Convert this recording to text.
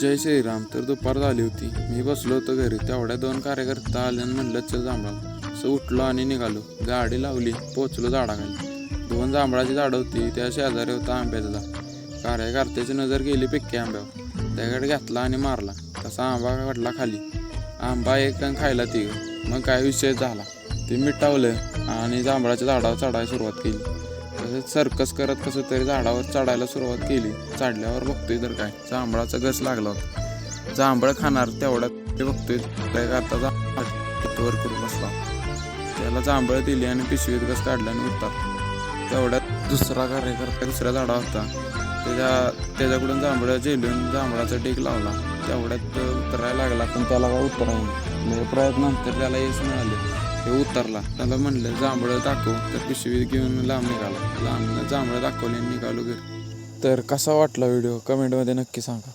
जय श्रीराम तर दुपार झाली होती. मी बसलो होतो घरी. तेवढ्या दोन कार्यकर्ता आले आणि म्हणलं चल जांभळा असं उठलो आणि निघालो. गाडी लावली पोचलो झाडाखाली. दोन जांभळाची झाडं होती. त्या शेजारी होता आंब्याचा झाड. कार्यकर्त्याची नजर गेली पिक्के आंब्यावर. त्याकडे घेतला आणि मारला. तसा आंबा काढला खाली. आंबा एक खायला ती मग काय विषय झाला? ते मिटावलं आणि जांभळाच्या झाडावर चढायला सुरुवात केली. सर्कस करत कसं तरी झाडावर चढायला सुरुवात केली. चढल्यावर बघतोय तर काय. जांभळाचा गस लागला होता. जांभळ खाणार तेवढ्यात ते बघतोय. काय आता जांभळ वर करून बसला. त्याला जांभळ दिली आणि पिशवीत गस काढला आणि उठतात तेवढ्यात दुसरा कार्यकर्ता दुसऱ्या झाडा होता. त्याच्या त्याच्याकडून जांभळं झेलून जांभळाचा टेक लावला. तेवढ्यात उतरायला लागला. पण त्याला काय उतरायला म्हणजे प्रयत्नानंतर त्याला यश मिळाले. ते उतरला. त्याला म्हणलं जांभळं दाखव. तर पिशवीत घेऊन लांब निघाला. लांब जांभळं दाखवले निघालो घरी. तर कसा वाटला व्हिडिओ? कमेंटमध्ये नक्की सांगा.